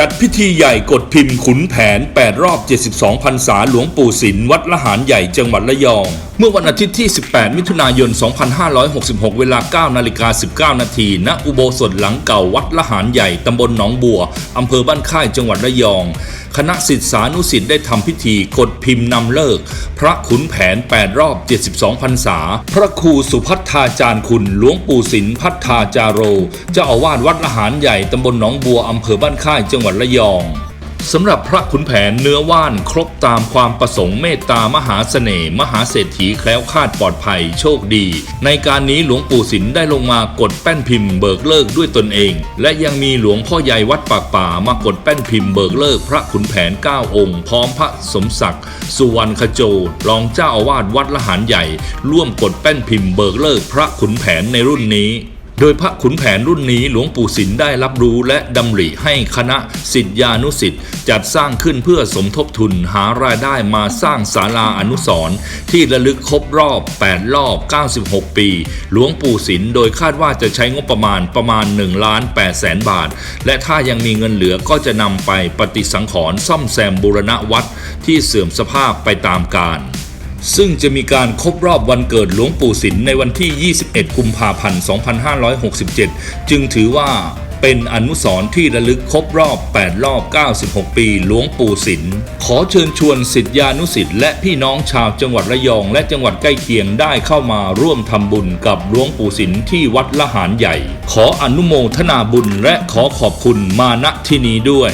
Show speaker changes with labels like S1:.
S1: จัดพิธีใหญ่กดพิมพ์ขุนแผน 8 รอบ 72พรรษาหลวงปู่ศิลวัดละหารใหญ่จังหวัดระยอง เมื่อวันอาทิตย์ที่ 18 มิถุนายน 2566 เวลา 9 นาฬิกา 19 นาที ณ อุโบสถหลังเก่าวัดละหารใหญ่ ตำบลหนองบัว อำเภอบ้านค่ายจังหวัดระยอง คณะศิษยานุศิษย์ได้ทำพิธีกดพิมพ์นำเลิก พระขุนแผน 8 รอบ 72พรรษา พระครูสุพัฒนาจารย์คุณหลวงปู่ศิลพัฒนาจาโร เจ้าอาวาสวัดละหารใหญ่ตำบลหนองบัวอำเภอบ้านค่ายจังหวัดระยอง สำหรับพระขุนแผนเนื้อว่านครบตามความประสงค์เมตตามหาเสน่ห์มหาเศรษฐีแคล้วคลาดปลอดภัยโชคดี ในการนี้หลวงปู่ศิลได้ลงมากดแป้นพิมพ์เบิกเลิกด้วยตนเอง และยังมีหลวงพ่อใหญ่วัดปากป่ามากดแป้นพิมพ์เบิกเลิกพระขุนแผน 9 องค์ พร้อมพระสมศักดิ์สุวรรณขโจรองเจ้าอาวาสวัดละหารใหญ่ ร่วมกดแป้นพิมพ์เบิกเลิกพระขุนแผนในรุ่นนี้ โดยพระขุนแผนรุ่นนี้หลวงปู่ศิลได้รับรู้และดำริให้คณะสิทธานุสิทธิ์จัดสร้างขึ้นเพื่อสมทบทุนหารายได้มาสร้างศาลาอนุสรณ์ที่ระลึกครบรอบ 8 รอบ 96 ปี หลวงปู่ศิลโดยคาดว่าจะใช้งบประมาณประมาณ1ล้าน8แสนบาท และถ้ายังมีเงินเหลือก็จะนำไปปฏิสังขรณ์ซ่อมแซมบูรณะวัดที่เสื่อมสภาพไปตามกาล ซึ่งจะมีการครบรอบวันเกิดหลวงปู่ศิลในวันที่ 21 กุมภาพันธ์ 2567 จึงถือว่าเป็นอนุสรณ์ที่ระลึกครบรอบ 8 รอบ 96 ปีหลวงปู่ศิลขอเชิญชวนสิทธิานุสิทธิ์และพี่น้องชาวจังหวัดระยอง และจังหวัดใกล้เคียงได้เข้ามาร่วมทำบุญกับหลวงปู่ศิลที่วัดละหารใหญ่ ขออนุโมทนาบุญและขอขอบคุณมาณที่นี้ด้วย